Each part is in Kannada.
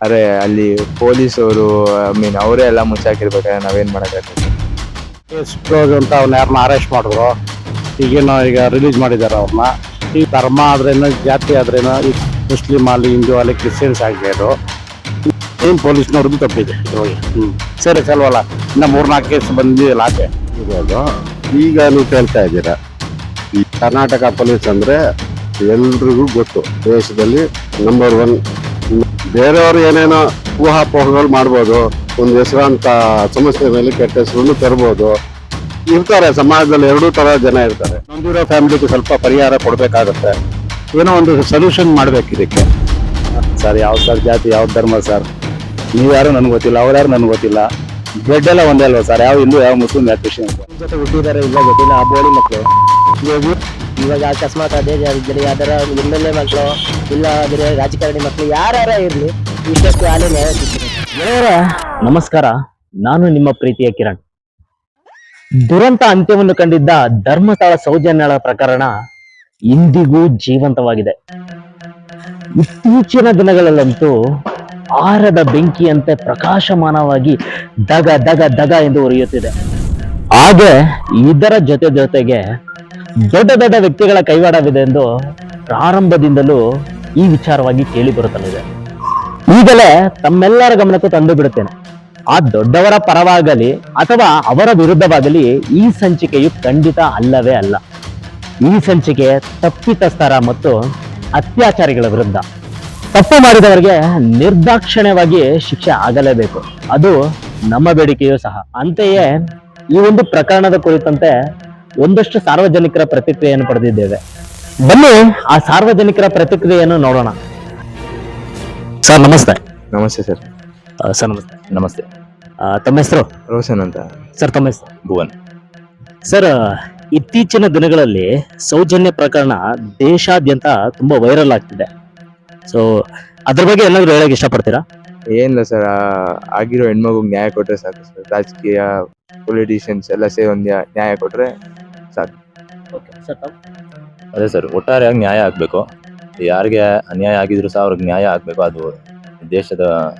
ಅರೆ ಅಲ್ಲಿ ಪೊಲೀಸವರು ಐ ಮೀನ್ ಅವರೇ ಎಲ್ಲ ಮುಚ್ಚಾಕಿರ್ಬೇಕಾದ್ರೆ ನಾವೇನ್ ಮಾಡಕ್ಕಾಗ್ತದೆ ಅಂತ ಅವ್ನ ಯಾರನ್ನ ಅರೆಸ್ಟ್ ಮಾಡಿದ್ರು. ಈಗೇನು ಈಗ ರಿಲೀಸ್ ಮಾಡಿದ್ದಾರೆ ಅವ್ರನ್ನ ಈ ಧರ್ಮ ಆದ್ರೇನು ಜಾತಿ ಆದ್ರೇನು ಈ ಮುಸ್ಲಿಂ ಅಲ್ಲಿ ಹಿಂದೂ ಅಲ್ಲಿ ಕ್ರಿಶ್ಚಿಯನ್ಸ್ ಆಗ್ಬೋದು ಏನ್ ಪೊಲೀಸ್ನವ್ರದ್ದು ತಪ್ಪಿದೆ? ಇದ್ರೊಳಗೆ ಹ್ಮ್. ಸರಿ ಸಲ್ವಲ್ಲ. ಇನ್ನ ಮೂರ್ನಾಲ್ಕು ಕೇಸ್ ಬಂದಿಲ್ಲ ಆಚೆ? ಇರೋದು ಈಗ ನೀವು ಕೇಳ್ತಾ ಇದ್ದೀರ ಈ ಕರ್ನಾಟಕ ಪೊಲೀಸ್ ಅಂದ್ರೆ ಎಲ್ರಿಗೂ ಗೊತ್ತು. ದೇಶದಲ್ಲಿ ನಂಬರ್ ಒನ್ ಬೇರೆಯವರು ಏನೇನೋ ಊಹಾಪೋಹಗಳು ಮಾಡ್ಬೋದು ಒಂದು ಹೆಸರಾಂತ ಸಮಸ್ಯೆ ಮೇಲೆ ಕೆಟ್ಟ ಹೆಸರನ್ನು ತರ್ಬೋದು. ಇರ್ತಾರೆ ಸಮಾಜದಲ್ಲಿ ಎರಡೂ ತರ ಜನ ಇರ್ತಾರೆ. ನೊಂದಿರೋ ಫ್ಯಾಮಿಲಿಗೆ ಸ್ವಲ್ಪ ಪರಿಹಾರ ಕೊಡ್ಬೇಕಾಗತ್ತೆ. ಏನೋ ಒಂದು ಸೊಲ್ಯೂಷನ್ ಮಾಡ್ಬೇಕು ಇದಕ್ಕೆ. ಸರ್ ಯಾವ ಸರ್ ಜಾತಿ ಯಾವ ಧರ್ಮ ಸರ್? ನೀವು ಯಾರು ನನಗೆ ಗೊತ್ತಿಲ್ಲ ಅವ್ರು ಯಾರು ನನ್ಗೆ ಗೊತ್ತಿಲ್ಲ. ಬ್ಲಡ್ ಎಲ್ಲ ಒಂದೇ ಅಲ್ವಾ ಸರ್? ಯಾವ ಹಿಂದೂ ಯಾವ ಮುಸ್ಲಿಂ ಯಾವ ಕ್ರಿಶ್ಚಿಯನ್ ಜೊತೆ ಹುಟ್ಟಿದಾರೆ ಇಲ್ಲ ಗೊತ್ತಿಲ್ಲ ಆ ಬೋಳಿ ಮಕ್ಕಳು. ಇವಾಗ ಅಕಸ್ಮಾತ್ ಅದೇ ಇದ್ರೆ ಯಾವ್ದಾರ ಎಂ ಎಲ್ ಎ ಮಕ್ಕಳು ಇಲ್ಲ ಆದ್ರೆ ರಾಜಕಾರಣಿ ಮಕ್ಕಳು ಯಾರ್ಯಾರ ಇರ್ಲಿ ನ್ಯಾಯ ಸಿಗ್ತದೆ. ನಮಸ್ಕಾರ. ನಾನು ನಿಮ್ಮ ಪ್ರೀತಿಯ ಕಿರಣ್. ದುರಂತ ಅಂತ್ಯವನ್ನು ಕಂಡಿದ್ದ ಧರ್ಮಸ್ಥಳ ಸೌಜನ್ಯಗಳ ಪ್ರಕರಣ ಇಂದಿಗೂ ಜೀವಂತವಾಗಿದೆ. ಇತ್ತೀಚಿನ ದಿನಗಳಲ್ಲಂತೂ ಆರದ ಬೆಂಕಿಯಂತೆ ಪ್ರಕಾಶಮಾನವಾಗಿ ದಗ ದಗ ದಗ ಎಂದು ಉರಿಯುತ್ತಿದೆ. ಹಾಗೆ ಇದರ ಜೊತೆ ಜೊತೆಗೆ ದೊಡ್ಡ ದೊಡ್ಡ ವ್ಯಕ್ತಿಗಳ ಕೈವಾಡವಿದೆ ಎಂದು ಪ್ರಾರಂಭದಿಂದಲೂ ಈ ವಿಚಾರವಾಗಿ ಕೇಳಿ ಬರುತ್ತಲಿದೆ. ಈಗಲೇ ತಮ್ಮೆಲ್ಲರ ಗಮನಕ್ಕೂ ತಂದು ಬಿಡುತ್ತೇನೆ. ಆ ದೊಡ್ಡವರ ಪರವಾಗಲಿ ಅಥವಾ ಅವರ ವಿರುದ್ಧವಾಗಲಿ ಈ ಸಂಚಿಕೆಯು ಖಂಡಿತ ಅಲ್ಲವೇ ಅಲ್ಲ. ಈ ಸಂಚಿಕೆ ತಪ್ಪಿತಸ್ಥರ ಮತ್ತು ಅತ್ಯಾಚಾರಿಗಳ ವಿರುದ್ಧ. ತಪ್ಪು ಮಾಡಿದವರಿಗೆ ನಿರ್ದಾಕ್ಷಿಣ್ಯವಾಗಿ ಶಿಕ್ಷೆ ಆಗಲೇಬೇಕು. ಅದು ನಮ್ಮ ಬೇಡಿಕೆಯೂ ಸಹ. ಅಂತೆಯೇ ಈ ಒಂದು ಪ್ರಕರಣದ ಕುರಿತಂತೆ ಒಂದಷ್ಟು ಸಾರ್ವಜನಿಕರ ಪ್ರತಿಕ್ರಿಯೆಯನ್ನು ಪಡೆದಿದ್ದೇವೆ. ಬನ್ನಿ ಆ ಸಾರ್ವಜನಿಕರ ಪ್ರತಿಕ್ರಿಯೆಯನ್ನು ನೋಡೋಣ. ಸರ್ ನಮಸ್ತೆ. ನಮಸ್ತೆ ಸರ್. ಸರ್ ನಮಸ್ತೆ. ನಮಸ್ತೆ. ಆ, ತಮ್ಮ ಹೆಸರು? ರೋಷನ್ ಅಂತ. ಸರ್ ತಮ್ಮ ಹೆಸರು? ಭುವನ್. ಸರ್ ಇತ್ತೀಚಿನ ದಿನಗಳಲ್ಲಿ ಸೌಜನ್ಯ ಪ್ರಕರಣ ದೇಶಾದ್ಯಂತ ತುಂಬಾ ವೈರಲ್ ಆಗ್ತಿದೆ. ಸೊ ಅದ್ರ ಬಗ್ಗೆ ಏನಾದ್ರು ಹೇಳಕ್ ಇಷ್ಟಪಡ್ತೀರಾ? ಏನಿಲ್ಲ ಸರ್ ಆಗಿರೋ ಹೆಣ್ಮಗು ನ್ಯಾಯ ಕೊಟ್ರೆ ಸಾಕು ಸರ್. ರಾಜಕೀಯ ಪೊಲಿಟಿಷಿಯನ್ಸ್ ಎಲ್ಲ ಸೇರಿ ಒಂದು ನ್ಯಾಯ ಕೊಟ್ರೆ ಅದೇ ಸರ್ ಒಟ್ಟಾರೆಯಾಗಿ ನ್ಯಾಯ ಆಗಬೇಕು. ಯಾರಿಗೆ ಅನ್ಯಾಯ ಆಗಿದ್ರು ಸಹ ಅವ್ರಿಗೆ ನ್ಯಾಯ ಆಗಬೇಕು. ಅದು ದೇಶದ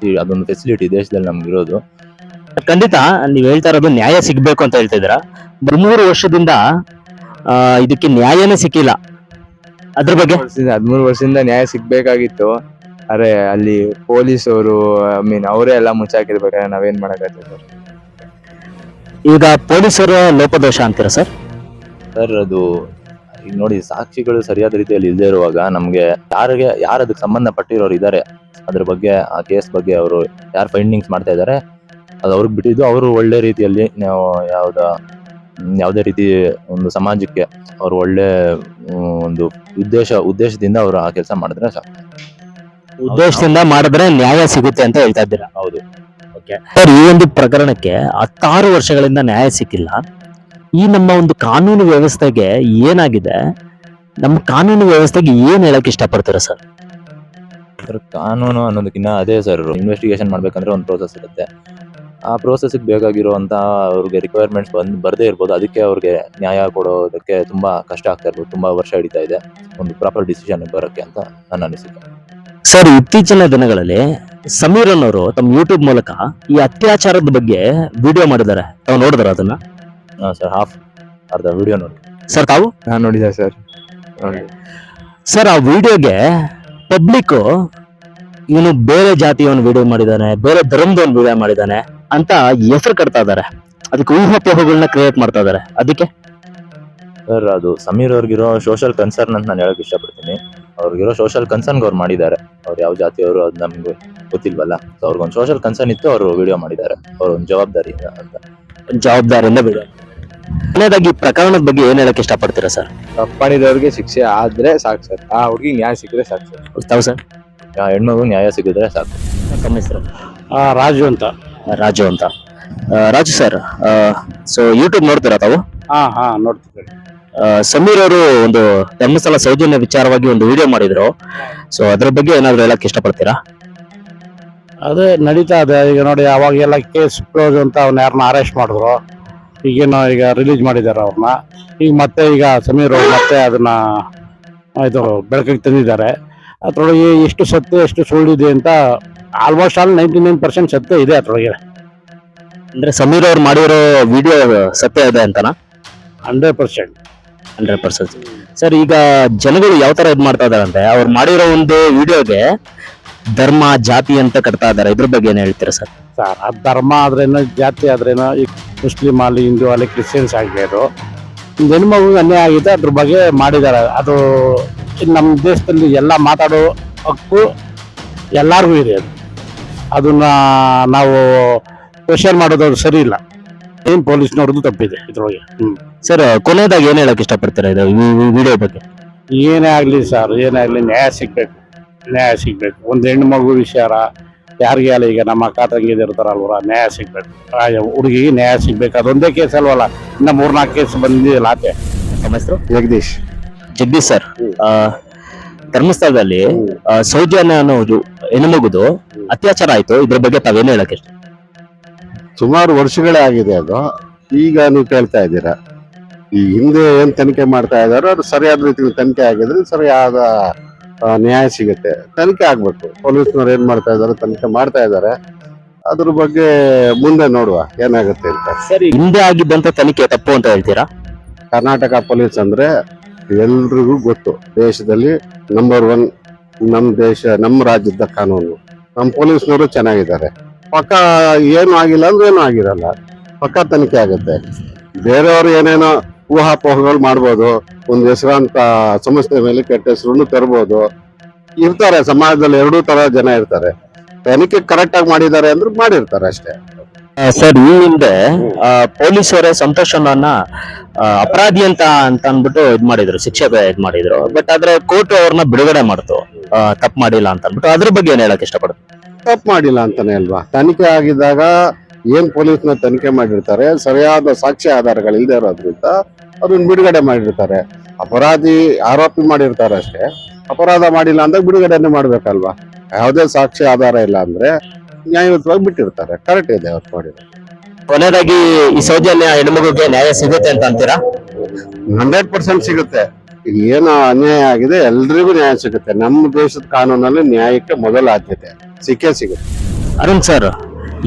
ಸಿ- ಅದೊಂದು ಫೆಸಿಲಿಟಿ ದೇಶದಲ್ಲಿ ನಮ್ಗೆ ಇರೋದು. ಖಂಡಿತ ನೀವು ಹೇಳ್ತಾ ಇರೋದು ನ್ಯಾಯ ಸಿಗ್ಬೇಕು ಅಂತ ಹೇಳ್ತಿದ್ದೀರಾ ಮೂರು ವರ್ಷದಿಂದ ಆ, ಇದಕ್ಕೆ ನ್ಯಾಯನೇ ಸಿಕ್ಕಿಲ್ಲ. ಅದ್ರ ಬಗ್ಗೆ? ವರ್ಷದಿಂದ ಹದಿಮೂರು ವರ್ಷದಿಂದ ನ್ಯಾಯ ಸಿಗ್ಬೇಕಾಗಿತ್ತು. ಅರೆ ಅಲ್ಲಿ ಪೊಲೀಸವರು ಐ ಮೀನ್ ಅವರೇ ಎಲ್ಲ ಮುಚ್ಚಾಕಿರ್ಬೇಕಾದ್ರೆ ನಾವೇನ್ ಮಾಡಕ್ಕಾಗ್ತದೆ ಸರ್? ಈಗ ಪೊಲೀಸರ ಲೋಪದೋಷ ಅಂತೀರಾ ಸರ್? ಸರ್ ಅದು ಈಗ ನೋಡಿ ಸಾಕ್ಷಿಗಳು ಸರಿಯಾದ ರೀತಿಯಲ್ಲಿ ಇಲ್ಲದೆ ಇರುವಾಗ ನಮಗೆ ಯಾರಿಗೆ ಯಾರು ಅದಕ್ಕೆ ಸಂಬಂಧಪಟ್ಟಿರೋರು ಇದ್ದಾರೆ ಅದ್ರ ಬಗ್ಗೆ ಆ ಕೇಸ್ ಬಗ್ಗೆ ಅವರು ಯಾರು ಫೈಂಡಿಂಗ್ಸ್ ಮಾಡ್ತಾ ಇದ್ದಾರೆ ಅದು ಅವ್ರಿಗೆ ಬಿಟ್ಟಿದ್ದು ಅವರು ಒಳ್ಳೆ ರೀತಿಯಲ್ಲಿ ನಾವು ಯಾವ್ದ ಯಾವುದೇ ರೀತಿ ಒಂದು ಸಮಾಜಕ್ಕೆ ಅವರು ಒಳ್ಳೆ ಹ್ಮ್, ಒಂದು ಉದ್ದೇಶ ಉದ್ದೇಶದಿಂದ ಅವರು ಆ ಕೆಲಸ ಮಾಡಿದ್ರೆ ಸಾಕು. ಉದ್ದೇಶದಿಂದ ಮಾಡಿದ್ರೆ ನ್ಯಾಯ ಸಿಗುತ್ತೆ ಅಂತ ಹೇಳ್ತಾ ಇದ್ದೀರಾ? ಹೌದು. ಸರ್, ಈ ಒಂದು ಪ್ರಕರಣಕ್ಕೆ ಹತ್ತಾರು ವರ್ಷಗಳಿಂದ ನ್ಯಾಯ ಸಿಕ್ಕಿಲ್ಲ. ಈ ನಮ್ಮ ಒಂದು ಕಾನೂನು ವ್ಯವಸ್ಥೆಗೆ ಏನಾಗಿದೆ? ನಮ್ಮ ಕಾನೂನು ವ್ಯವಸ್ಥೆಗೆ ಏನ್ ಹೇಳಕ್ ಇಷ್ಟಪಡ್ತೀರಾ ಸರ್? ಸರ್, ಕಾನೂನು ಅನ್ನೋದಕ್ಕಿಂತ ಅದೇ ಸರ್ ಇನ್ವೆಸ್ಟಿಗೇಷನ್ ಮಾಡ್ಬೇಕಂದ್ರೆ ಒಂದು ಪ್ರೋಸೆಸ್ ಇರುತ್ತೆ. ಆ ಪ್ರೋಸೆಸ್ಗೆ ಬೇಕಾಗಿರುವಂಥ ಅವ್ರಿಗೆ ರಿಕ್ವೈರ್ಮೆಂಟ್ಸ್ ಬಂದ್, ಬರದೇ ಇರ್ಬೋದು. ಅದಕ್ಕೆ ಅವ್ರಿಗೆ ನ್ಯಾಯ ಕೊಡೋದಕ್ಕೆ ತುಂಬಾ ಕಷ್ಟ ಆಗ್ತಾ ಇರ್ಬೋದು. ತುಂಬಾ ವರ್ಷ ಹಿಡಿತಾ ಇದೆ. ಒಂದು ಪ್ರಾಪರ್ ಡಿಸಿಷನ್ ಬರೋಕ್ಕೆ ಅಂತ ನನ್ನ ಅನಿಸಿಕೆ. ಸರ್ ಇತ್ತೀಚಿನ ದಿನಗಳಲ್ಲಿ ಸಮೀರ್ ಅವರು ತಮ್ಮ ಯೂಟ್ಯೂಬ್ ಮೂಲಕ ಈ ಅತ್ಯಾಚಾರದ ಬಗ್ಗೆ ವಿಡಿಯೋ ಮಾಡಿದ್ದಾರೆ. ತಾವು ನೋಡಿದ್ರ ಅದನ್ನ? ಸರ್ ಹಾಫ್ ಅರ್ಧ ವಿಡಿಯೋ ನೋಡಿ. ಸರ್ ತಾವು? ನಾನು ನೋಡಿದೆ ಸರ್ ನೋಡಿ. ಸರ್ ಆ ವಿಡಿಯೋಗೆ ಪಬ್ಲಿಕ್ ಇವನು ಬೇರೆ ಜಾತಿಯವನು ವಿಡಿಯೋ ಮಾಡಿದ್ದಾನೆ ಬೇರೆ ಧರ್ಮದವನ್ ವಿಡಿಯೋ ಮಾಡಿದ್ದಾನೆ ಅಂತ ಹೆಸರು ಕಟ್ತಾ ಇದ್ದಾರೆ. ಅದಕ್ಕೆ ಊಹಾಪೋಹಗಳನ್ನ ಕ್ರಿಯೇಟ್ ಮಾಡ್ತಾ ಇದ್ದಾರೆ. ಅದಕ್ಕೆ? ಸರ್ ಅದು ಸಮೀರ್ ಅವ್ರಿಗಿರೋ ಸೋಷಲ್ ಕನ್ಸರ್ನ್ ಅಂತ ನಾನು ಹೇಳಕ್ ಇಷ್ಟಪಡ್ತೀನಿ. ಅವ್ರಿಗಿರೋ ಸೋಷಲ್ ಕನ್ಸರ್ನ್ ಅವ್ರು ಮಾಡಿದ್ದಾರೆ. ಅವ್ರು ಯಾವ ಜಾತಿಯವರು ಅದು ನಮಗೆ ಗೊತ್ತಿಲ್ವಲ್ಲ? ಸೊ ಅವ್ರಿಗೊಂದು ಸೋಷಲ್ ಕನ್ಸರ್ನ್ ಇತ್ತು ಅವರು ವಿಡಿಯೋ ಮಾಡಿದ್ದಾರೆ. ಅವ್ರ ಒಂದು ಜವಾಬ್ದಾರಿಯಿಂದ ಅಂತ. ಜವಾಬ್ದಾರಿಯಿಂದ ವಿಡಿಯೋ ಕೊನೆಯದಾಗಿ ಈ ಪ್ರಕರಣದ ಬಗ್ಗೆ ಏನ್ ಹೇಳಕ್ ಇಷ್ಟಪಡ್ತೀರಾ ಸರ್? ತಪ್ಪು ಮಾಡಿದವ್ರಿಗೆ ಶಿಕ್ಷೆ ಆದ್ರೆ ಸಾಕು ಸರ್. ಆ ಹುಡುಗಿ ನ್ಯಾಯ ಸಿಕ್ಕಿದ್ರೆ ಸಾಕು ಸರ್. ತಾವು ಸರ್? ಆ ಹೆಣ್ಮಗು ನ್ಯಾಯ ಸಿಗಿದ್ರೆ ಸಾಕು. ತಮ್ಮ ಹೆಸರು? ಆ, ರಾಜು ಅಂತ. ರಾಜು ಅಂತ. ಆ, ರಾಜು ಸರ್ ಸೊ ಯೂಟ್ಯೂಬ್ ನೋಡ್ತೀರಾ ತಾವು? ಹಾ ಹಾ ನೋಡ್ತಿದ್ದೇನೆ. ಸಮೀರ್ ಅವರು ಒಂದು ಧರ್ಮಸ್ಥಳ ಸೌಜನ್ಯ ವಿಚಾರವಾಗಿ ಒಂದು ವಿಡಿಯೋ ಮಾಡಿದ್ರು. ಸೊ ಅದ್ರ ಬಗ್ಗೆ ಏನಾದ್ರು ಹೇಳಕ್ ಇಷ್ಟಪಡ್ತೀರಾ? ಅದೇ ನಡೀತಾ ಇದೆ. ಈಗ ನೋಡಿ ಅವಾಗೆಲ್ಲ ಕೇಸ್ ಕ್ಲೋಸ್ ಅಂತ ಅವ್ನ ಯಾರನ್ನ ಅರೆಸ್ಟ್ ಮಾಡಿದ್ರು. ಈಗೇನೋ ಈಗ ರಿಲೀಸ್ ಮಾಡಿದ್ದಾರೆ ಅವ್ರನ್ನ ಈಗ ಮತ್ತೆ ಈಗ ಸಮೀರ್ ಅವ್ರು ಮತ್ತೆ ಅದನ್ನ ಇದು ಬೆಳಕಿಗೆ ತಂದಿದ್ದಾರೆ. ಅದ್ರೊಳಗೆ ಎಷ್ಟು ಸತ್ಯ ಎಷ್ಟು ಸುಳ್ಳಿದೆ ಅಂತ almost all ninety nine percent ಸತ್ಯ ಇದೆ ಅದ್ರೊಳಗೆ. ಅಂದ್ರೆ ಸಮೀರ್ ಅವ್ರು ಮಾಡಿರೋ ವಿಡಿಯೋ ಸತ್ಯ ಇದೆ ಅಂತನಾ? Hundred percent hundred percent. Sir, ಈಗ ಜನಗಳು ಯಾವ ತರ ಇದು ಮಾಡ್ತಾ ಇದಾರೆ ಅಂದ್ರೆ ಅವ್ರು ಮಾಡಿರೋ ಒಂದು ವಿಡಿಯೋಗೆ ಧರ್ಮ, ಜಾತಿ ಅಂತ ಕಟ್ತಾ ಇದಾರೆ. ಇದ್ರ ಬಗ್ಗೆ ಏನು ಹೇಳ್ತೀರಾ ಸರ್? ಸರ್, ಆ ಧರ್ಮ ಆದ್ರೇನು, ಜಾತಿ ಆದ್ರೇನು, ಈ ಮುಸ್ಲಿಮ್ ಅಲ್ಲಿ ಹಿಂದೂ ಅಲ್ಲಿ ಕ್ರಿಶ್ಚಿಯನ್ಸ್ ಆಗಲಿ ಅದು. ಹೆಣ್ಣು ಮಗು ಅನ್ಯಾಯ ಆಗಿದೆ, ಅದ್ರ ಬಗ್ಗೆ ಮಾಡಿದ್ದಾರೆ. ಅದು ನಮ್ಮ ದೇಶದಲ್ಲಿ ಎಲ್ಲ ಮಾತಾಡೋ ಹಕ್ಕು ಎಲ್ಲರಿಗೂ ಇದೆ ಅದು. ಅದನ್ನ ನಾವು ಕ್ವಶನ್ ಮಾಡೋದು ಸರಿ ಇಲ್ಲ. ಏನ್ ಪೊಲೀಸ್ನವ್ರದ್ದು ತಪ್ಪಿದೆ ಇದ್ರೊಳಗೆ. ಹ್ಮ್. ಸರ್ ಕೊನೆಯದಾಗ ಏನ್ ಹೇಳಕ್ ಇಷ್ಟಪಡ್ತಾರೆ ಇದು ವಿಡಿಯೋ ಬಗ್ಗೆ? ಏನೇ ಆಗಲಿ ಸರ್ ಏನೇ ಆಗಲಿ ನ್ಯಾಯ ಸಿಗ್ಬೇಕು. ನ್ಯಾಯ ಸಿಗ್ಬೇಕು. ಒಂದು ಹೆಣ್ಣು ಮಗು ವಿಚಾರ ಯಾರಿಗೆ ಅಲ್ಲ ಈಗ ನಮ್ಮ ಅಕ್ಕ ತಂಗಿದು ಇರ್ತಾರಲ್ವರ ನ್ಯಾಯ ಸಿಗ್ಬೇಕು. ಆ ಹುಡುಗಿಗೆ ನ್ಯಾಯ ಸಿಗ್ಬೇಕು. ಅದೊಂದೇ ಕೇಸ್ ಅಲ್ವಲ್ಲ ಇನ್ನ ಮೂರ್ನಾಲ್ಕು ಕೇಸ್ ಬಂದಿದೆಯಲ್ಲ ಆತೆ ನಮ್ಮ ಹೆಸರು? ಜಗದೀಶ್. ಜಗದೀಶ್ ಸರ್ ಆ, ಧರ್ಮಸ್ಥಳದಲ್ಲಿ ಆ, ಸೌಜನ್ಯ ಅನ್ನೋದು ಹೆಣ್ಮಗುದು ಅತ್ಯಾಚಾರ ಆಯ್ತು. ಇದ್ರ ಬಗ್ಗೆ ತಾವೇನು ಹೇಳಕ್ ಇಷ್ಟ? ಸುಮಾರು ವರ್ಷಗಳೇ ಆಗಿದೆ ಅದು. ಈಗ ನೀವು ಕೇಳ್ತಾ ಇದ್ದೀರಾ. ಈ ಹಿಂದೆ ಏನು ತನಿಖೆ ಮಾಡ್ತಾ ಇದ್ದಾರೋ ಅದು ಸರಿಯಾದ ರೀತಿಯಲ್ಲಿ ತನಿಖೆ ಆಗಿದ್ರೆ ಸರಿಯಾದ ನ್ಯಾಯ ಸಿಗುತ್ತೆ. ತನಿಖೆ ಆಗಬೇಕು. ಪೊಲೀಸ್ನವ್ರು ಏನು ಮಾಡ್ತಾ ಇದಾರೆ ತನಿಖೆ ಮಾಡ್ತಾ ಇದ್ದಾರೆ. ಅದ್ರ ಬಗ್ಗೆ ಮುಂದೆ ನೋಡುವ ಏನಾಗುತ್ತೆ ಅಂತ. ಸರಿ ಹಿಂದೆ ಆಗಿದ್ದಂತ ತನಿಖೆ ತಪ್ಪು ಅಂತ ಹೇಳ್ತೀರಾ? ಕರ್ನಾಟಕ ಪೊಲೀಸ್ ಅಂದ್ರೆ ಎಲ್ರಿಗೂ ಗೊತ್ತು. ದೇಶದಲ್ಲಿ ನಂಬರ್ ಒನ್ ನಮ್ಮ ದೇಶ ನಮ್ಮ ರಾಜ್ಯದ ಕಾನೂನು. ನಮ್ಮ ಪೊಲೀಸ್ನವರು ಚೆನ್ನಾಗಿದ್ದಾರೆ. ಪಕ್ಕ ಏನು ಆಗಿಲ್ಲ ಅಂದ್ರೆ ಏನು ಆಗಿರಲ್ಲ. ಪಕ್ಕ ತನಿಖೆ ಆಗುತ್ತೆ. ಬೇರೆಯವರು ಏನೇನೋ ಊಹಾಪೋಹಗಳು ಮಾಡ್ಬೋದು, ಒಂದು ಹೆಸರಾಂತ ಸಂಸ್ಥೆ ಮೇಲೆ ಕೆಟ್ಟ ಹೆಸರನ್ನು ತರ್ಬೋದು. ಇರ್ತಾರೆ, ಸಮಾಜದಲ್ಲಿ ಎರಡೂ ತರ ಜನ ಇರ್ತಾರೆ. ತನಿಖೆ ಕರೆಕ್ಟ್ ಆಗಿ ಮಾಡಿದ್ದಾರೆ ಅಂದ್ರೆ ಮಾಡಿರ್ತಾರೆ ಅಷ್ಟೇ. ಸರ್ ಈ ಹಿಂದೆ ಪೊಲೀಸರೇ ಸಂತೋಷ್ ಅನ್ನೋನ್ನ ಅಪರಾಧಿ ಅಂತ ಅಂತ ಅಂದ್ಬಿಟ್ಟು ಇದ್ ಮಾಡಿದ್ರು, ಶಿಕ್ಷೆ ಇದ್ ಮಾಡಿದ್ರು. ಬಟ್ ಆದ್ರೆ ಕೋರ್ಟ್ ಅವ್ರನ್ನ ಬಿಡುಗಡೆ ಮಾಡ್ತು. ತಪ್ಪು ಮಾಡಿಲ್ಲ ಅಂತ ಅಂದ್ಬಿಟ್ಟು. ಅದ್ರ ಬಗ್ಗೆ ಏನ್ ಹೇಳಕ್ ಇಷ್ಟಪಡ್ತೀನಿ ತಪ್ಪು ಮಾಡಿಲ್ಲ ಅಂತಾನೆ ಅಲ್ವಾ? ತನಿಖೆ ಆಗಿದ್ದಾಗ ಏನ್ ಪೊಲೀಸ್ನ ತನಿಖೆ ಮಾಡಿರ್ತಾರೆ? ಸರಿಯಾದ ಸಾಕ್ಷ್ಯ ಆಧಾರಗಳು ಇಲ್ಲದೆ ಇರೋದ್ರಿಂದ ಅದನ್ನ ಬಿಡುಗಡೆ ಮಾಡಿರ್ತಾರೆ. ಅಪರಾಧಿ ಆರೋಪಿ ಮಾಡಿರ್ತಾರೆ ಅಷ್ಟೇ. ಅಪರಾಧ ಮಾಡಿಲ್ಲ ಅಂದಾಗ ಬಿಡುಗಡೆನೆ ಮಾಡ್ಬೇಕಲ್ವಾ? ಯಾವುದೇ ಸಾಕ್ಷ್ಯ ಆಧಾರ ಇಲ್ಲ ಅಂದ್ರೆ ನ್ಯಾಯಯುತವಾಗಿ ಬಿಟ್ಟಿರ್ತಾರೆ. ಕರೆಕ್ಟ್ ಇದೆ ಅವ್ರು ಮಾಡಿದ್ರು ಕೊನೆಯದಾಗಿ ಈ ಸೌಜನ್ಯ ಹೆಣ್ಮಗುಗೆ ನ್ಯಾಯ ಸಿಗುತ್ತೆ ಅಂತ ಅಂತೀರಾ? ಹಂಡ್ರೆಡ್ ಪರ್ಸೆಂಟ್ ಸಿಗುತ್ತೆ. ಇದು ಏನು ಅನ್ಯಾಯ ಆಗಿದೆ. ಎಲ್ರಿಗೂ ನ್ಯಾಯ ಸಿಗುತ್ತೆ. ನಮ್ಮ ದೇಶದ ಕಾನೂನಲ್ಲಿ ನ್ಯಾಯಕ್ಕೆ ಮೊದಲ ಆದ್ಯತೆ ಸಿಕ್ಕೇ ಸಿಗುತ್ತೆ. ಅರುಣ್ ಸರ್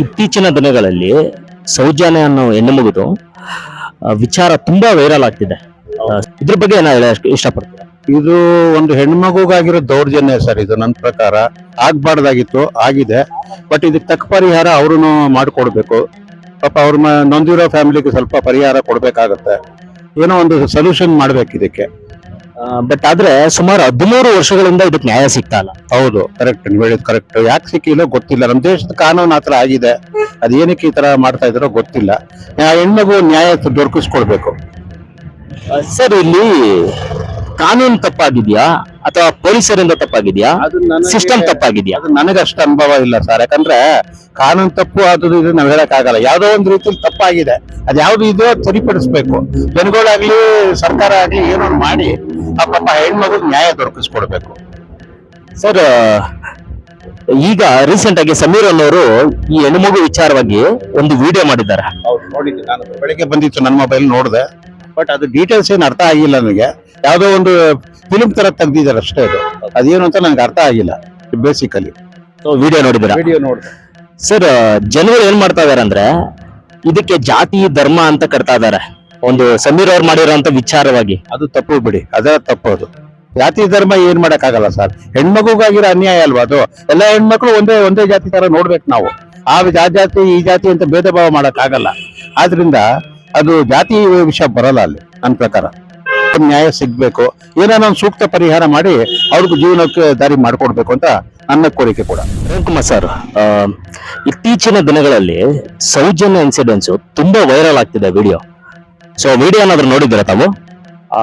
ಇತ್ತೀಚಿನ ದಿನಗಳಲ್ಲಿ ಸೌಜನ್ಯ ಅನ್ನೋ ಹೆಣ್ಣು ಮಗುದು ವಿಚಾರ ತುಂಬಾ ವೈರಲ್ ಆಗ್ತಿದೆ. ಇದ್ರ ಬಗ್ಗೆ ಏನ ಇಷ್ಟಪಡ್ತೀರಾ? ಇದು ಒಂದು ಹೆಣ್ಮಗುಗಾಗಿರೋ ದೌರ್ಜನ್ಯ ಸರ್ ಇದು ನನ್ನ ಪ್ರಕಾರ. ಆಗ್ಬಾರ್ದಾಗಿತ್ತು ಆಗಿದೆ. ಬಟ್ ಇದಕ್ಕೆ ತಕ್ಕ ಪರಿಹಾರ ಅವರು ಮಾಡಿಕೊಡ್ಬೇಕು. ಪಾಪ ಅವ್ರ ನೊಂದಿರೋ ಫ್ಯಾಮಿಲಿಗೆ ಸ್ವಲ್ಪ ಪರಿಹಾರ ಕೊಡ್ಬೇಕಾಗತ್ತೆ. ಏನೋ ಒಂದು ಸೊಲ್ಯೂಷನ್ ಮಾಡ್ಬೇಕು ಇದಕ್ಕೆ. ಬಟ್ ಆದ್ರೆ ಸುಮಾರು ಹದಿಮೂರು ವರ್ಷಗಳಿಂದ ಇದಕ್ಕೆ ನ್ಯಾಯ ಸಿಗ್ತಾ ಇಲ್ಲ. ಹೌದು ಕರೆಕ್ಟ್ ನೀವು ಹೇಳಿದ್ ಕರೆಕ್ಟ್ ಯಾಕೆ ಸಿಕ್ಕಿಲ್ಲ ಗೊತ್ತಿಲ್ಲ. ನಮ್ಮ ದೇಶದ ಕಾನೂನು ಆತರ ಆಗಿದೆ. ಅದೇನಕ್ಕೆ ಈ ತರ ಮಾಡ್ತಾ ಇದಾರೋ ಗೊತ್ತಿಲ್ಲ. ಆ ಹೆಣ್ಮಗು ನ್ಯಾಯ ದೊರಕಿಸ್ಕೊಡ್ಬೇಕು. ಸರ್ ಇಲ್ಲಿ ಕಾನೂನು ತಪ್ಪಾಗಿದ್ಯಾ? ಅಥವಾ ಪೊಲೀಸರಿಂದ ತಪ್ಪಾಗಿದ್ಯಾ? ಸಿಸ್ಟಮ್ ತಪ್ಪಾಗಿದ್ಯಾ? ನನಗೆ ನನಗಷ್ಟು ಅನುಭವ ಇಲ್ಲ ಸರ್. ಯಾಕಂದ್ರೆ ಕಾನೂನು ತಪ್ಪು ಅದು ಇದು ನಾವು ಹೇಳಕ್ಕಾಗಲ್ಲ. ಯಾವುದೋ ಒಂದು ರೀತಿಯಲ್ಲಿ ತಪ್ಪಾಗಿದೆ. ಅದು ಯಾವ್ದು ಇದೆಯೋ ಅದ್ ಸರಿಪಡಿಸ್ಬೇಕು. ಜನಗಳಾಗ್ಲಿ ಸರ್ಕಾರ ಆಗ್ಲಿ ಏನೋ ಒಂದ್ ಮಾಡಿ ಆ ಪಾಪ ಹೆಣ್ಮಗು ನ್ಯಾಯ ದೊರಕಿಸ್ಕೊಡ್ಬೇಕು. ಸರ್ ಈಗ ರೀಸೆಂಟ್ ಆಗಿ ಸಮೀರ್ ಅನ್ನೋರು ಈ ಹೆಣ್ಮಗು ವಿಚಾರವಾಗಿ ಒಂದು ವಿಡಿಯೋ ಮಾಡಿದ್ದಾರೆ. ಹೌದು ನೋಡಿದ್ದೆ ನಾನು. ಬೆಳಿಗ್ಗೆ ಬಂದಿತ್ತು ನನ್ನ ಮೊಬೈಲ್ ನೋಡಿದೆ. ಬಟ್ ಅದು ಡೀಟೇಲ್ಸ್ ಏನು ಅರ್ಥ ಆಗಿಲ್ಲ ನನಗೆ. ಯಾವುದೋ ಒಂದು ಫಿಲ್ಮ್ ತರ ತೆಗ್ದಿದ್ದಾರೆ ಅಷ್ಟೇ ಅದು. ಅದೇನು ಅಂತ ನನಗೆ ಅರ್ಥ ಆಗಿಲ್ಲ ಬೇಸಿಕಲಿ ವಿಡಿಯೋ ನೋಡಿದ್ದೀರಾ? ವಿಡಿಯೋ ನೋಡಿದೆ. ಸರ್ ಜನರು ಏನ್ ಮಾಡ್ತಾ ಇದಾರೆ ಅಂದ್ರೆ ಇದಕ್ಕೆ ಜಾತಿ ಧರ್ಮ ಅಂತ ಕಟ್ತಾ ಇದಾರೆ. ಒಂದು ಸಮೀರ್ ಅವ್ರು ಮಾಡಿರೋಂತ ವಿಚಾರವಾಗಿ. ಅದು ತಪ್ಪು ಬಿಡಿ ಅದರ ತಪ್ಪು ಅದು. ಜಾತಿ ಧರ್ಮ ಏನ್ ಮಾಡಕ್ಕಾಗಲ್ಲ ಸರ್. ಹೆಣ್ಮಗುಗಾಗಿರೋ ಅನ್ಯಾಯ ಅಲ್ವಾ ಅದು? ಎಲ್ಲ ಹೆಣ್ಮಕ್ಳು ಒಂದೇ ಒಂದೇ ಜಾತಿ ತರ ನೋಡ್ಬೇಕು ನಾವು. ಆ ಜಾ ಜಾತಿ ಈ ಜಾತಿ ಅಂತ ಭೇದ ಭಾವ ಮಾಡಕ್ ಆಗಲ್ಲ ಆದ್ರಿಂದ ಅದು ಜಾತಿ ವಿಷಯ ಬರಲ್ಲ ಅಲ್ಲಿ ನನ್ನ ಪ್ರಕಾರ. ನ್ಯಾಯ ಸಿಗ್ಬೇಕು? ಏನೋ ನಾನು ಸೂಕ್ತ ಪರಿಹಾರ ಮಾಡಿ ಅವ್ರಿಗೂ ಜೀವನಕ್ಕೆ ದಾರಿ ಮಾಡ್ಕೊಡ್ಬೇಕು ಅಂತ ನನ್ನ ಕೋರಿಕೆ ಕೂಡ. ಕುಮಾರ್ ಸರ್ ಇತ್ತೀಚಿನ ದಿನಗಳಲ್ಲಿ ಸೌಜನ್ಯ ಇನ್ಸಿಡೆನ್ಸ್ ತುಂಬಾ ವೈರಲ್ ಆಗ್ತಿದೆ ವಿಡಿಯೋ ಸೊ ವಿಡಿಯೋ ಏನಾದ್ರು ನೋಡಿದ್ದೀರಾ ತಾವು? ಆ,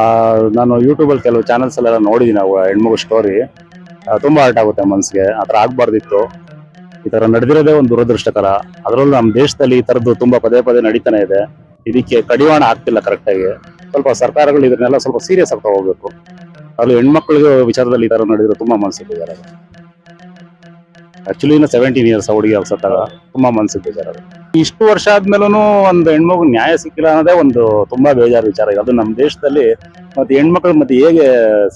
ನಾನು ಯೂಟ್ಯೂಬಲ್ಲಿ ಕೆಲವು ಚಾನಲ್ಸ್ ಅಲ್ಲೆಲ್ಲ ನೋಡಿದ್ದೀನಿ ನಾವು ಹೆಣ್ಮಗು ಸ್ಟೋರಿ ತುಂಬಾ ಹರ್ಟ್ ಆಗುತ್ತೆ ಮನ್ಸಿಗೆ ಆ ಥರ ಆಗ್ಬಾರ್ದಿತ್ತು. ಈ ತರ ನಡೆದಿರೋದೇ ಒಂದು ದುರದೃಷ್ಟಕರ ಅದರಲ್ಲೂ ನಮ್ಮ ದೇಶದಲ್ಲಿ ಈ ತರದ್ದು ತುಂಬಾ ಪದೇ ಪದೇ ನಡೀತಾನೆ ಇದೆ. ಇದಕ್ಕೆ ಕಡಿವಾಣ ಆಗ್ತಿಲ್ಲ ಕರೆಕ್ಟಾಗಿ ಸ್ವಲ್ಪ ಸರ್ಕಾರಗಳು ಇದನ್ನೆಲ್ಲ ಸ್ವಲ್ಪ ಸೀರಿಯಸ್ ಆಗ್ತಾ ಹೋಗ್ಬೇಕು. ಅಲ್ಲಿ ಹೆಣ್ಮಕ್ಳಿಗೆ ವಿಚಾರದಲ್ಲಿ ಈ ತರ ನಡೆದಿರೋ ತುಂಬಾ ಮನ್ಸಿಗೆ ಆಕ್ಚುಲಿ ಇನ್ನು ಸೆವೆಂಟೀನ್ ಇಯರ್ಸ್ ಹುಡುಗಿ ಅನ್ಸತ್ತಾಗ ತುಂಬಾ ಮನ್ಸಿಗೆ ಬೇಜಾರು ಇಷ್ಟು ವರ್ಷ ಆದ್ಮೇಲೂ ಒಂದು ಹೆಣ್ಮಗು ನ್ಯಾಯ ಸಿಕ್ಕಿಲ್ಲ ಅನ್ನೋದೇ ಒಂದು ತುಂಬಾ ಬೇಜಾರು ವಿಚಾರ. ಅದು ನಮ್ಮ ದೇಶದಲ್ಲಿ ಮತ್ತೆ ಹೆಣ್ಮಕ್ಳು ಮತ್ತೆ ಹೇಗೆ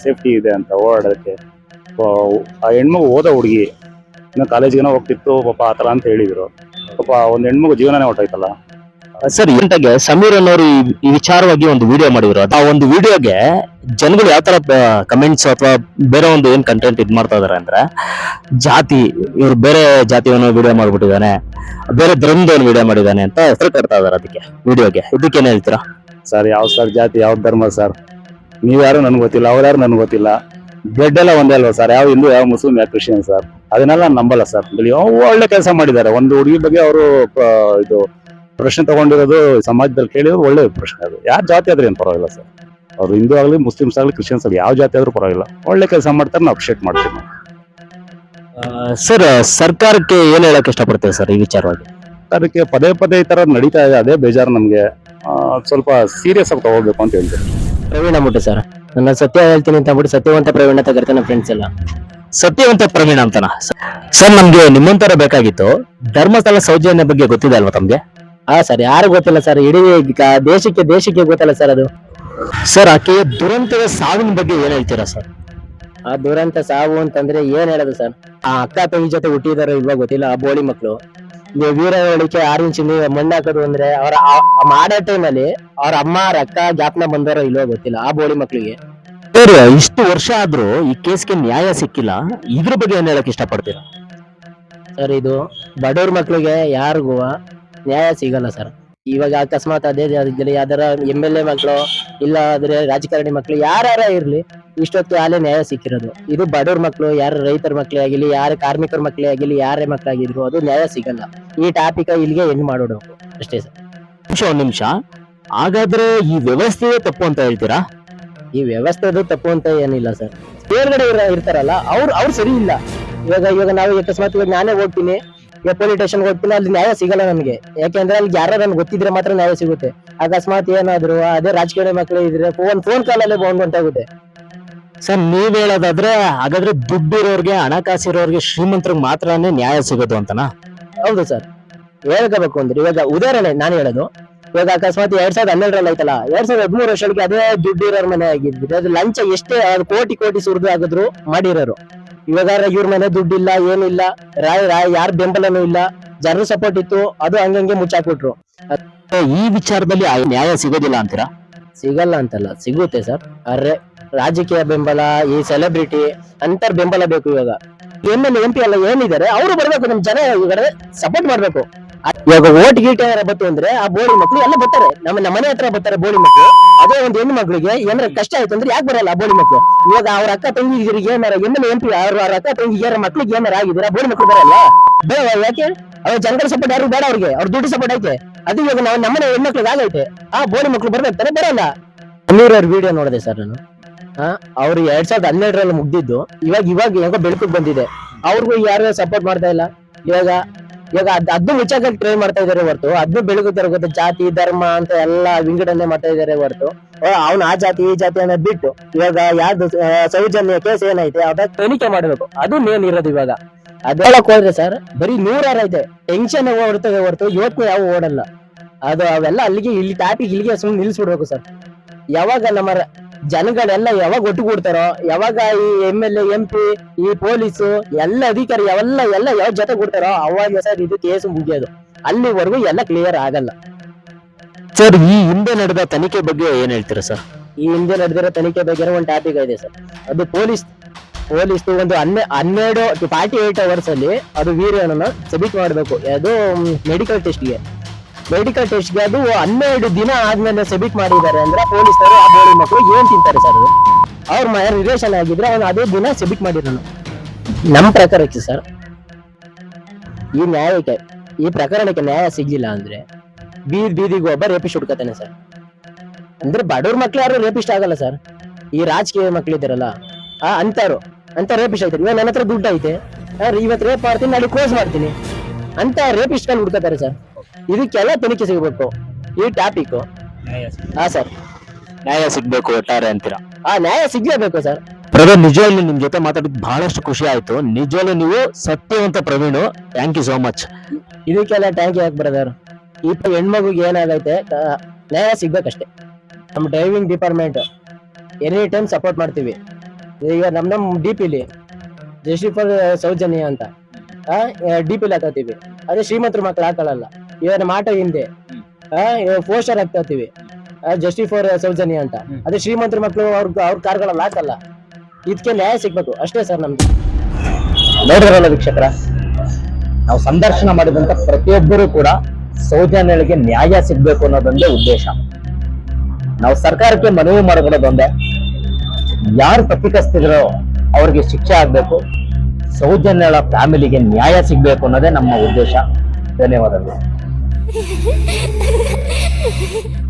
ಸೇಫ್ಟಿ ಇದೆ ಅಂತ ಓಡಾಡೋದಕ್ಕೆ. ಆ ಹೆಣ್ಮಗು ಓದೋ ಹುಡುಗಿ. ಇನ್ನು ಕಾಲೇಜಿಗೆನ ಹೋಗ್ತಿತ್ತು, ಪಾಪ ಆ ಥರ ಅಂತ ಹೇಳಿದ್ರು. ಪಾಪ ಒಂದು ಹೆಣ್ಮಗು ಜೀವನನೇ ಹೊಟ್ಟೋಯ್ತಲ್ಲ ಸರ್ ಇಂಟಾಗೆ ಸಮೀರ್ ಅನ್ನೋರು ಈ- ವಿಚಾರವಾಗಿ ಒಂದು ವಿಡಿಯೋ ಮಾಡಿದ್ರು. ಆ ಒಂದು ವಿಡಿಯೋಗೆ ಜನಗಳು ಯಾವ ತರ ಕಮೆಂಟ್ಸ್ ಅಥವಾ ಬೇರೆ ಒಂದು ಏನ್ ಕಂಟೆಂಟ್ ಇದ್ ಮಾಡ್ತಾ ಇದಾರೆ ಅಂದ್ರೆ, ಜಾತಿ, ಇವ್ರು ಬೇರೆ ಜಾತಿಯವನು ವಿಡಿಯೋ ಮಾಡ್ಬಿಟ್ಟಿದ್ದಾನೆ, ಬೇರೆ ಧರ್ಮದವನು ವಿಡಿಯೋ ಮಾಡಿದ್ದಾನೆ ಅಂತ ಹೆಸರು ಕಟ್ತಾ ಇದಾರೆ ಅದಕ್ಕೆ ವಿಡಿಯೋಗೆ ಇದಕ್ಕೆ ಏನ್ ಹೇಳ್ತೀರಾ? ಸರ್, ಯಾವ ಸರ್ ಜಾತಿ, ಯಾವ ಧರ್ಮ ಸರ್? ನೀವ್ಯಾರು ನನ್ಗೆ ಗೊತ್ತಿಲ್ಲ ಅವ್ರ್ಯಾರು ನನ್ಗೆ ಗೊತ್ತಿಲ್ಲ. ಬ್ಲಡ್ ಎಲ್ಲ ಒಂದೇ ಅಲ್ವಾ ಸರ್? ಯಾವ ಹಿಂದೂ, ಯಾವ ಮುಸ್ಲಿಂ, ಯಾವ ಕ್ರಿಶ್ಚಿಯನ್ ಸರ್? ಅದನ್ನೆಲ್ಲ ನಂಬಲ್ಲ ಸರ್. ಒಳ್ಳೆ ಕೆಲಸ ಮಾಡಿದ್ದಾರೆ. ಒಂದು ಹುಡುಗಿ ಬಗ್ಗೆ ಅವರು ಇದು ಪ್ರಶ್ನೆ ತಗೊಂಡಿರೋದು ಸಮಾಜದಲ್ಲಿ ಕೇಳಿರೋದು ಒಳ್ಳೆ ಪ್ರಶ್ನೆ ಅದು. ಯಾವ ಜಾತಿ ಆದ್ರೆ ಏನು ಪರವಾಗಿಲ್ಲ ಸರ್. ಅವ್ರು ಹಿಂದೂ ಆಗಲಿ ಮುಸ್ಲಿಮ್ಸ್ ಆಗಲಿ ಕ್ರಿಶ್ಚಿಯನ್ಸ್ ಆಗಲಿ ಯಾವ ಜಾತಿ ಆದ್ರೂ ಪರವಾಗಿಲ್ಲ. ಒಳ್ಳೆ ಕೆಲಸ ಮಾಡ್ತಾರೆ ನಾವು ಅಪ್ರಿಷಿಯೇಟ್ ಮಾಡ್ತೀವಿ ನಾವು. ಸರ್ ಸರ್ಕಾರಕ್ಕೆ ಏನು ಹೇಳಕ್ ಇಷ್ಟಪಡ್ತೇವೆ ಸರ್ ಈ ವಿಚಾರವಾಗಿ? ಅದಕ್ಕೆ ಪದೇ ಪದೇ ಈ ತರ ನಡೀತಾ ಇದೆ ಅದೇ ಬೇಜಾರು ನಮಗೆ. ಸ್ವಲ್ಪ ಸೀರಿಯಸ್ ಆಗಿ ತಗೋಬೇಕು ಅಂತ ಹೇಳ್ತೀವಿ ಪ್ರವೀಣ ಅಂದ್ಬಿಟ್ಟು ಸರ್. ನನ್ನ ಸತ್ಯ ಹೇಳ್ತೀನಿ ಅಂತ ಅಂದ್ಬಿಟ್ಟು ಸತ್ಯವಂತ ಪ್ರವೀಣ ಅಂತ ಕರಿತಾರೆ ಫ್ರೆಂಡ್ಸ್ ಎಲ್ಲ. ಸತ್ಯವಂತ ಪ್ರವೀಣ್ ಅಂತನ? ಸರ್ ನಮ್ಗೆ ನಿಮ್ಮಂತರ ಬೇಕಾಗಿತ್ತು. ಧರ್ಮಸ್ಥಳ ಸೌಜನ್ಯ ಬಗ್ಗೆ ಗೊತ್ತಿದೆ ಅಲ್ವಾ ತಮ್ಗೆ? ಹಾ ಸರ್ ಯಾರು ಗೊತ್ತಿಲ್ಲ ಸರ್ ಇಡೀ ಕ- ದೇಶಕ್ಕೆ ದೇಶಕ್ಕೆ ಗೊತ್ತಲ್ಲ ಸರ್ ಅದು. ಸರ್ ಆಕೆಯ ದುರಂತದ ಸಾವಿನ ಬಗ್ಗೆ ಏನ್ ಹೇಳ್ತೀರಾ ಸರ್? ಆ ದುರಂತ ಸಾವು ಅಂತಂದ್ರೆ ಏನ್ ಹೇಳೋದು ಸರ್? ಆ ಅಕ್ಕ ತಂಗಿ ಜೊತೆ ಹುಟ್ಟಿದಾರೋ ಇಲ್ವಾ ಗೊತ್ತಿಲ್ಲ ಆ ಬೋಳಿ ಮಕ್ಕಳು ವೀರ ಹೇಳಿಕೆ ಆರು ಇಂಚಿನ ಮಣ್ಣು ಹಾಕೋದು ಅಂದ್ರೆ ಅವರ ಮಾಡೋ ಟೈಮಲ್ಲಿ ಅವ್ರ ಅಮ್ಮ ಅವ್ರ ಅಕ್ಕ ಜ್ಞಾಪನ ಬಂದಾರೋ ಇಲ್ವೋ ಗೊತ್ತಿಲ್ಲ ಆ ಬೋಳಿ ಮಕ್ಕಳಿಗೆ ಸರ್ ಇಷ್ಟು ವರ್ಷ ಆದ್ರೂ ಈ ಕೇಸ್ಗೆ ನ್ಯಾಯ ಸಿಕ್ಕಿಲ್ಲ ಇದ್ರ ಬಗ್ಗೆ ಏನ್ ಹೇಳಕ್ ಇಷ್ಟಪಡ್ತೀರಾ? ಸರ್ ಇದು ಬಡವ್ರ ಮಕ್ಕಳಿಗೆ ಯಾರಿಗೂ ನ್ಯಾಯ ಸಿಗಲ್ಲ ಸರ್. ಇವಾಗ ಅಕಸ್ಮಾತ್ ಅದೇ ಇದ್ರೆ ಯಾವ್ದಾರ ಎಂ ಎಲ್ ಎ ಮಕ್ಕಳು ಇಲ್ಲ ಆದ್ರೆ ರಾಜಕಾರಣಿ ಮಕ್ಕಳು ಯಾರ ಇರ್ಲಿ ಇಷ್ಟೊತ್ತು ಆಲೇ ನ್ಯಾಯ ಸಿಕ್ಕಿರೋದು. ಇದು ಬಡವ್ರ ಮಕ್ಕಳು ಯಾರ ರೈತರ ಮಕ್ಕಳೇ ಆಗಿಲಿ ಯಾರ ಕಾರ್ಮಿಕರ ಮಕ್ಕಳೇ ಆಗಿಲಿ ಯಾರೇ ಮಕ್ಕಳಾಗಿದ್ರು ಅದು ನ್ಯಾಯ ಸಿಗಲ್ಲ. ಈ ಟಾಪಿಕ್ ಇಲ್ಲಿಗೆ ಎಂಡ್ ಮಾಡೋಣ ಅಷ್ಟೇ ಸರ್. ನಿಮಿಷ ಒಂದ್ ನಿಮಿಷ. ಹಾಗಾದ್ರೆ ಈ ವ್ಯವಸ್ಥೆಯೇ ತಪ್ಪು ಅಂತ ಹೇಳ್ತೀರಾ? ಈ ವ್ಯವಸ್ಥೆದು ತಪ್ಪು ಅಂತ ಏನಿಲ್ಲ ಸರ್. ಇರ ಇರ್ತಾರಲ್ಲ ಅವ್ರು ಅವ್ರು ಸರಿ ಇಲ್ಲ. ಇವಾಗ ಇವಾಗ ನಾವು ಅಕಸ್ಮಾತ್ ಇವಾಗ ನಾನೇ ಹೋಗ್ತೀನಿ. ಈಗ ಪೊಲೀಸ್ ಸ್ಟೇಷನ್ ಹೋಗ್ತೀನಿ ಅಲ್ಲಿ ನ್ಯಾಯ ಸಿಗಲ್ಲ ನನಗೆ ಯಾಕೆಂದ್ರೆ ಅಲ್ಲಿ ಯಾರು ನನ್ಗೆ ಗೊತ್ತಿದ್ರೆ ಮಾತ್ರ ನ್ಯಾಯ ಸಿಗುತ್ತೆ. ಅಕಸ್ಮಾತ್ ಏನಾದ್ರು ಅದೇ ರಾಜಕೀಯ ಮಕ್ಕಳು ಇದ್ರೆ ಫೋನ್ ಫೋನ್ ಕಾಲಲ್ಲೇ ಬಾಂಡ್ ಬಂತಾಗುತ್ತೆ ಸರ್ ನೀವ್ ಹೇಳೋದಾದ್ರೆ ಹಾಗಾದ್ರೆ ದುಡ್ಡಿರೋರ್ಗೆ ಇರೋರಿಗೆ ಶ್ರೀಮಂತರಿಗೆ ಮಾತ್ರನೇ ನ್ಯಾಯ ಸಿಗೋದು ಅಂತನಾ? ಹೌದು ಸರ್. ಹೇಳ್ಕೋಬೇಕು ಅಂದ್ರೆ ಇವಾಗ ಉದಾಹರಣೆ ನಾನು ಹೇಳೋದು. ಇವಾಗ ಅಕಸ್ಮಾತ್ ಎರಡ್ ಸಾವಿರದ ಹನ್ನೆರಡರಲ್ಲಿ ಆಯ್ತಲ್ಲ ಎರಡ್ ಸಾವಿರದ ಹದಿಮೂರು ವರ್ಷಕ್ಕೆ ಅದೇ ದುಡ್ಡು ಇರೋರ್ ಮನೆ ಆಗಿದ್ರೆ ಅದು ಲಂಚ ಎಷ್ಟೇ ಅದು ಕೋಟಿ ಕೋಟಿ ಸುರಿದು ಆಗಿದ್ರು ಮಾಡಿರೋರು. ಇವಾಗ ಇವ್ರ ಮನೆ ದುಡ್ಡಿಲ್ಲ ಏನಿಲ್ಲ. ರಾಯ್ ರಾಯ್ ಯಾರ ಬೆಂಬಲನೂ ಇಲ್ಲ. ಜನರು ಸಪೋರ್ಟ್ ಇತ್ತು ಅದು ಹಂಗಂಗೆ ಮುಚ್ಚಾಕ್ಬಿಟ್ರು. ಈ ವಿಚಾರದಲ್ಲಿ ಆ ನ್ಯಾಯ ಸಿಗೋದಿಲ್ಲ ಅಂತೀರಾ? ಸಿಗಲ್ಲ ಅಂತಲ್ಲ ಸಿಗುತ್ತೆ ಸರ್. ಅರೆ ರಾಜಕೀಯ ಬೆಂಬಲ ಈ ಸೆಲೆಬ್ರಿಟಿ ಅಂತರ್ ಬೆಂಬಲ ಬೇಕು ಇವಾಗ. ಎಂ ಎಲ್ ಎಂ ಪಿ ಎಲ್ಲ ಏನಿದ್ದಾರೆ ಅವರು ಬರ್ಬೇಕು ನಮ್ ಜನ ಇವಾಗ ಸಪೋರ್ಟ್ ಮಾಡ್ಬೇಕು. ಇವಾಗ ಓಟ್ ಗೀಟ್ ಏನಾರ ಬತ್ತು ಅಂದ್ರೆ ಆ ಬೋಳಿ ಮಕ್ಳು ಎಲ್ಲ ಬರ್ತಾರೆ. ನಮ್ಮ ನಮ್ಮ ಮನೆ ಹತ್ರ ಬರ್ತಾರೆ ಬೋಳಿ ಮಕ್ಳು. ಅದೇ ಒಂದು ಹೆಣ್ಣು ಮಕ್ಳಿಗೆ ಏನಾರ ಕಷ್ಟ ಆಯ್ತು ಅಂದ್ರೆ ಯಾಕೆ ಬರಲ್ಲ ಆ ಬೋಳಿ ಮಕ್ಳು? ಇವಾಗ ಅವ್ರ ಅಕ್ಕ ತಂಗಿ ಏನಾರ ಎಂ ಎಲ್ ಎಂ ಪಿ, ಅವ್ರ ಅವ್ರ ಅಕ್ಕ ತಂಗಿ ಏನಾರ ಮಕ್ಳಿಗೆ ಏನಾರ ಆಗಿದ್ರೆ ಬೋಳಿ ಮಕ್ಳು ಬರಲ್ಲ? ಬೇಡ ಯಾಕೆ? ಅವ್ರ ಜನಗಳ ಸಪೋರ್ಟ್ ಯಾರು ಬೇಡ ಅವ್ರಿಗೆ. ಅವ್ರ ದುಡ್ಡು ಸಪೋರ್ಟ್ ಐತೆ. ಅದು ಇವಾಗ ನಾವು ನಮ್ಮನೆ ಹೆಣ್ಮಕ್ಳಿಗೆ ಆಗೈತೆ. ಆ ಬೋಳಿ ಮಕ್ಳು ಬರ್ಬೇಕಾರೆ ಬರಲ್ಲ. ಅಮೀರ್ ಅವ್ರ ವಿಡಿಯೋ ನೋಡಿದೆ ಸರ್ ನಾನು. ಅವ್ರು ಎರಡ್ ಸಾವಿರದ ಹನ್ನೆರಡರಲ್ಲಿ ಮುಗ್ದಿದ್ದು. ಇವಾಗ ಇವಾಗ ಯಾವಾಗ ಬೆಳಕಿಗೆ ಬಂದಿದೆ. ಅವ್ರಿಗೂ ಯಾರು ಸಪೋರ್ಟ್ ಮಾಡ್ತಾ ಇಲ್ಲ. ಇವಾಗ ಇವಾಗ ಅದ್ ಅದ್ನು ಮುಚ್ಚಾಕ ಟ್ರೈ ಮಾಡ್ತಾ ಇದಾರೆ ಹೊರತು. ಅದ್ನು ಬೆಳಗುತ್ತಾರೆ ಗೊತ್ತ? ಜಾತಿ, ಧರ್ಮ ಅಂತ ಎಲ್ಲ ವಿಂಗಡಣೆ ಮಾಡ್ತಾ ಇದಾರೆ ಹೊರತು. ಅವ್ನ ಆ ಜಾತಿ, ಈ ಜಾತಿ ಅನ್ನೋದ್ ಬಿಟ್ಟು ಇವಾಗ ಯಾವ್ದು ಸೌಜನ್ಯ ಕೇಸ್ ಏನೈತೆ, ಅದ ತನಿಖೆ ಮಾಡಬೇಕು. ಅದು ಮೇನ್ ಇರೋದು ಇವಾಗ. ಅದೆಲ್ಲ ಹೋದ್ರೆ ಸರ್, ಬರೀ ನೂರಾರು ಐತೆ. ಟೆನ್ಷನ್ ಹೊರ್ತದೆ ಹೊರತು ಯೋಚನೆ ಯಾವ ಓಡಲ್ಲ. ಅದು ಅವೆಲ್ಲ ಅಲ್ಲಿಗೆ, ಇಲ್ಲಿ ಟಾಪಿಗೆ ಇಲ್ಲಿಗೆ ಸುಮ್ಮನೆ ನಿಲ್ಸ್ಬಿಡ್ಬೇಕು ಸರ್. ಯಾವಾಗ ನಮ್ಮ ಜನಗಳೆಲ್ಲ ಯಾವಾಗ ಒಟ್ಟುಗೂಡ್ತಾರೋ ಯಾವಾಗ ಈ M L A M P ಈ ಪೊಲೀಸು ಎಲ್ಲ ಅಧಿಕಾರಿ ಯಾವೆಲ್ಲ ಎಲ್ಲ ಯಾವ ಜೊತೆ ಕೊಡ್ತಾರೋ ಅವಾಗ ಸರ್ ಇದು ಕೇಸ್ ಮುಗಿಯೋದು. ಅಲ್ಲಿವರೆಗೂ ಎಲ್ಲ ಕ್ಲಿಯರ್ ಆಗಲ್ಲ. ಸರ್ ಈ ಹಿಂದೆ ನಡೆದ ತನಿಖೆ ಬಗ್ಗೆ ಏನ್ ಹೇಳ್ತೀರಾ ಸರ್? ಈ ಹಿಂದೆ ನಡೆದಿರೋ ತನಿಖೆ ಬಗ್ಗೆ ಒಂದು ಟಾಪಿಕ್ ಇದೆ ಸರ್. ಅದು ಪೊಲೀಸ್ ಪೊಲೀಸ್ ಒಂದು ಹನ್ನೆ ಹನ್ನೆರಡು ಫಾರ್ಟಿ ಏಟ್ ಅವರ್ಸ್ ಅಲ್ಲಿ ಅದು ವೀರ್ಯನ ಸಬ್ಮಿಟ್ ಮಾಡಬೇಕು. ಅದು ಮೆಡಿಕಲ್ ಟೆಸ್ಟ್ಗೆ ಮೆಡಿಕಲ್ ಟೆಸ್ಟ್ಗೆ ಅದು ಹನ್ನೆರಡು ದಿನ ಆದ್ಮೇಲೆ ಸಬ್ಮಿಟ್ ಮಾಡಿದ್ದಾರೆ ಅಂದ್ರೆ ಪೊಲೀಸರು ಆ ಬೋಳಿ ಮಕ್ಕಳು ಏನ್ ತಿಂತಾರೆ ಸರ್ ಅವ್ರ ಮನೆ ರಿಲೇಷನ್ ಆಗಿದ್ರೆ ಅವ್ನು ಅದೇ ದಿನ ಸಬ್ಮಿಟ್ ಮಾಡಿರೋನು. ನಮ್ಮ ಪ್ರಕಾರಕ್ಕೆ ಸರ್ ಈ ನ್ಯಾಯಕ್ಕೆ, ಈ ಪ್ರಕರಣಕ್ಕೆ ನ್ಯಾಯ ಸಿಗ್ಲಿಲ್ಲ ಅಂದ್ರೆ ಬೀದಿ ಬೀದಿಗೆ ಒಬ್ಬ ರೇಪಿಸ್ಟ್ ಹುಡ್ಕತಾನೆ ಸರ್ ಅಂದ್ರೆ ಬಡವ್ರ ಮಕ್ಳು ಯಾರು ರೇಪಿಸ್ಟ್ ಆಗಲ್ಲ ಸರ್ ಈ ರಾಜಕೀಯ ಮಕ್ಳಿದ್ದಾರಲ್ಲ ಆ ಅಂತಾರು ಅಂತ ರೇಪಿಸ್ಟ್ ಆಯ್ತಾರೆ ಇವಾಗ ನನ್ನ ಹತ್ರ ದುಡ್ಡು ಐತೆ. ಇವತ್ತು ರೇಪ್ ಮಾಡ್ತೀನಿ, ನಾಳೆ ಕ್ಲೋಸ್ ಮಾಡ್ತೀನಿ. ಅಂತ ರೇಪಿಸ್ಟ್ ಕಂಡು ಹುಡ್ಕತಾರೆ ಸರ್ ಇದಕ್ಕೆಲ್ಲ ತನಿಖೆ ಸಿಗಬೇಕು. ಈ ಟಾಪಿಕ್ ಹಾ ಸರ್ ನ್ಯಾಯ ಸಿಗ್ಬೇಕು ಒಟ್ಟಾರೆ ಅಂತೀರಾ? ಆ ನ್ಯಾಯ ಸಿಗ್ಲೇಬೇಕು ಸರ್ ಪ್ರವೀಣ್ ನಿಜವಾಗ್ಲೂ ನಿಮ್ ಜೊತೆ ಮಾತಾಡಿದ್ ಬಹಳಷ್ಟು ಖುಷಿ ಆಯ್ತು. ನಿಜವಾಗ್ಲೂ ನೀವು ಸತ್ಯವಂತ Praveen. Thank you so much ಇದಕ್ಕೆಲ್ಲ ಟ್ಯಾಂಕ್ ಯಾಕೆ ಬ್ರದರ್ ಈ ಪ- ಹೆಣ್ಮಗುಗೆ ಏನಾಗೈತೆ ನ್ಯಾಯ ಸಿಗ್ಬೇಕಷ್ಟೇ. ನಮ್ಮ driving department any time support ಮಾಡ್ತೀವಿ. ಈಗ ನಮ್ ನಮ್ ಡಿ ಪಿಲಿ ಜಸ್ಟಿಸ್ ಫಾರ್ ಸೌಜನ್ಯ ಅಂತ ಡಿ ಪಿಲಿ ಹಾಕೋತೀವಿ ಅದೇ ಶ್ರೀಮಂತರ ಮಕ್ಳು ಹಾಕೊಳ್ಳಲ್ಲ ಇವಾಗ ಮಾಟ ಹಿಂದೆ. ಪೋಸ್ಟರ್ ಹಾಕ್ತಾ ಇರ್ತೀವಿ ಜಸ್ಟಿ ಫಾರ್ ಸೌಜನ್ಯ ಅಂತ. ಅದೇ ಶ್ರೀಮಂತರ ಮಕ್ಕಳು ಅವ್ರ ಅವ್ರ ಕಾರ್ಗಳಲ್ಲಿ ಹಾಕಲ್ಲ ಇದಕ್ಕೆ ನ್ಯಾಯ ಸಿಗ್ಬೇಕು. ಅಷ್ಟೇ ಸರ್ ನಮ್ಗೆ ನೋಡಿರಲ್ಲ ವೀಕ್ಷಕರ? ನಾವು ಸಂದರ್ಶನ ಮಾಡಿದಂತ ಪ್ರತಿಯೊಬ್ಬರು ಕೂಡ ಸೌಜನ್ಯಗಳಿಗೆ ನ್ಯಾಯ ಸಿಗ್ಬೇಕು ಅನ್ನೋದೊಂದೇ ಉದ್ದೇಶ. ನಾವು ಸರ್ಕಾರಕ್ಕೆ ಮನವಿ ಮಾಡಿಕೊಳ್ಳೋದೊಂದೇ ಯಾರು ತಪ್ಪಿತಸ್ಥಿದ್ರೋ ಅವ್ರಿಗೆ ಶಿಕ್ಷೆ ಆಗ್ಬೇಕು. ಸೌಜನ್ಯಗಳ ಫ್ಯಾಮಿಲಿಗೆ ನ್ಯಾಯ ಸಿಗ್ಬೇಕು ಅನ್ನೋದೇ ನಮ್ಮ ಉದ್ದೇಶ. ಧನ್ಯವಾದಗಳು. Hehehehe